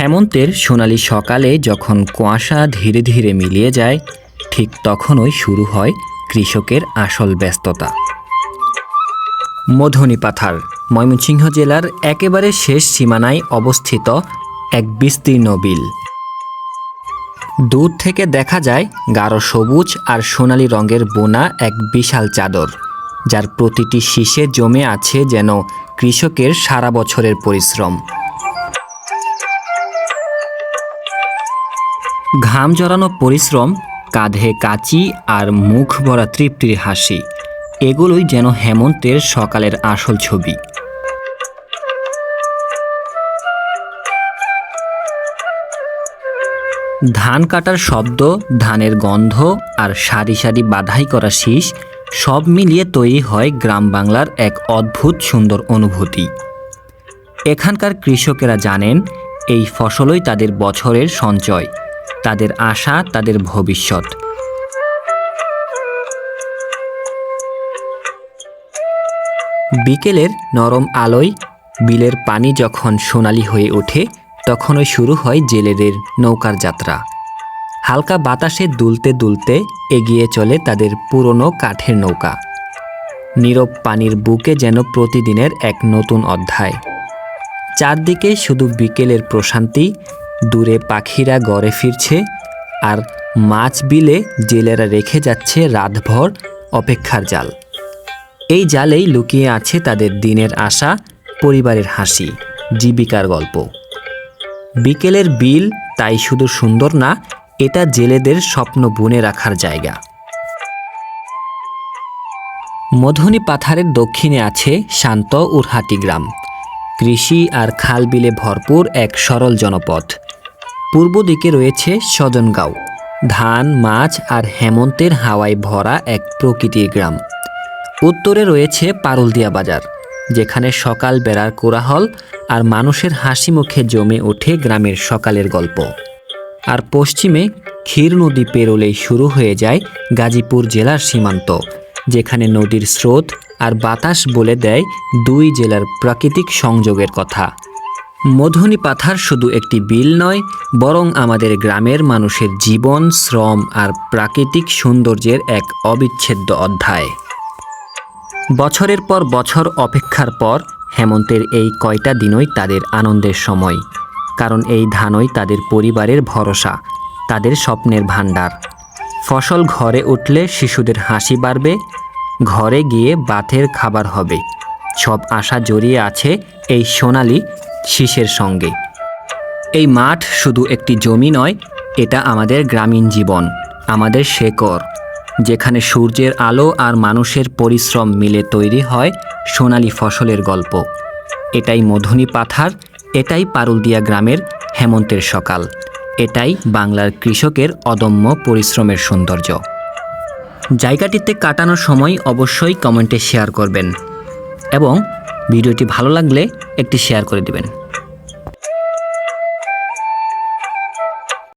হেমন্তের সোনালি সকালে যখন কুয়াশা ধীরে ধীরে মিলিয়ে যায়, ঠিক তখনই শুরু হয় কৃষকের আসল ব্যস্ততা। মধুনি পাথার, ময়মনসিংহ জেলার একেবারে শেষ সীমানায় অবস্থিত এক বিস্তীর্ণ বিল। দূর থেকে দেখা যায় গাঢ় সবুজ আর সোনালি রঙের বোনা এক বিশাল চাদর, যার প্রতিটি শীষে জমে আছে যেন কৃষকের সারা বছরের পরিশ্রম। ঘাম জড়ানো পরিশ্রম, কাঁধে কাচি আর মুখ ভরা তৃপ্তির হাসি, এগুলোই যেন হেমন্তের সকালের আসল ছবি। ধান কাটার শব্দ, ধানের গন্ধ আর সারি সারি বাধাই করা শীষ সব মিলিয়ে তৈরি হয় গ্রাম বাংলার এক অদ্ভুত সুন্দর অনুভূতি। এখানকার কৃষকেরা জানেন, এই ফসলই তাদের বছরের সঞ্চয়। তাদের আশা, তাদের ভবিষ্যৎ। বিকেলের নরম আলোয় বিলের পানি যখন সোনালি হয়ে ওঠে, তখনই শুরু হয় জেলেদের নৌকার যাত্রা। হালকা বাতাসে দুলতে দুলতে এগিয়ে চলে তাদের পুরনো কাঠের নৌকা। নীরব পানির বুকে যেন প্রতিদিনের এক নতুন অধ্যায়। চারদিকে শুধু বিকেলের প্রশান্তি দূরে পাখিরা গড়ে ফিরছে আর মাছ বিলে জেলেরা রেখে যাচ্ছে রাতভর অপেক্ষার জাল। এই জালেই লুকিয়ে আছে তাদের দিনের আশা, পরিবারের হাসি, জীবিকার গল্প। বিকেলের বিল তাই শুধু সুন্দর না, এটা জেলেদের স্বপ্ন বুনে রাখার জায়গা। মধুনি পাথারের দক্ষিণে আছে শান্ত উরহাটি গ্রাম। কৃষি আর খাল বিলে ভরপুর এক সরল জনপদ পূর্ব দিকে রয়েছে সজনগাঁও। ধান, মাছ আর হেমন্তের হাওয়ায় ভরা এক প্রকৃতির গ্রাম। উত্তরে রয়েছে পারুলদিয়া বাজার, যেখানে সকাল বেড়ার কোলাহল আর মানুষের হাসি মুখে জমে ওঠে গ্রামের সকালের গল্প। আর পশ্চিমে ক্ষীর নদী পেরোলেই শুরু হয়ে যায় গাজীপুর জেলার সীমান্ত, যেখানে নদীর স্রোত আর বাতাস বলে দেয় দুই জেলার প্রাকৃতিক সংযোগের কথা। মধুনি পাথার শুধু একটি বিল নয়, বরং আমাদের গ্রামের মানুষের জীবন, শ্রম আর প্রাকৃতিক সৌন্দর্যের এক অবিচ্ছেদ্য অধ্যায়। বছরের পর বছর অপেক্ষার পর হেমন্তের এই কয়টা দিনই তাদের আনন্দের সময়, কারণ এই ধানই তাদের পরিবারের ভরসা, তাদের স্বপ্নের ভাণ্ডার। ফসল ঘরে উঠলে শিশুদের হাসি বাড়বে, ঘরে গিয়ে বাথের খাবার হবে। সব আশা জড়িয়ে আছে এই সোনালি শীষের সঙ্গে। এই মাঠ শুধু একটি জমি নয়, এটা আমাদের গ্রামীণ জীবন, আমাদের শেকড়। যেখানে সূর্যের আলো আর মানুষের পরিশ্রম মিলে তৈরি হয় সোনালি ফসলের গল্প। এটাই মধুনি পাথার, এটাই পারুলদিয়া গ্রামের হেমন্তের সকাল। এটাই বাংলার কৃষকের অদম্য পরিশ্রমের সৌন্দর্য। জায়গাটিতে কাটানোর সময় অবশ্যই কমেন্টে শেয়ার করবেন। এবং ভিডিওটি ভালো লাগলে একটি শেয়ার করে দিবেন।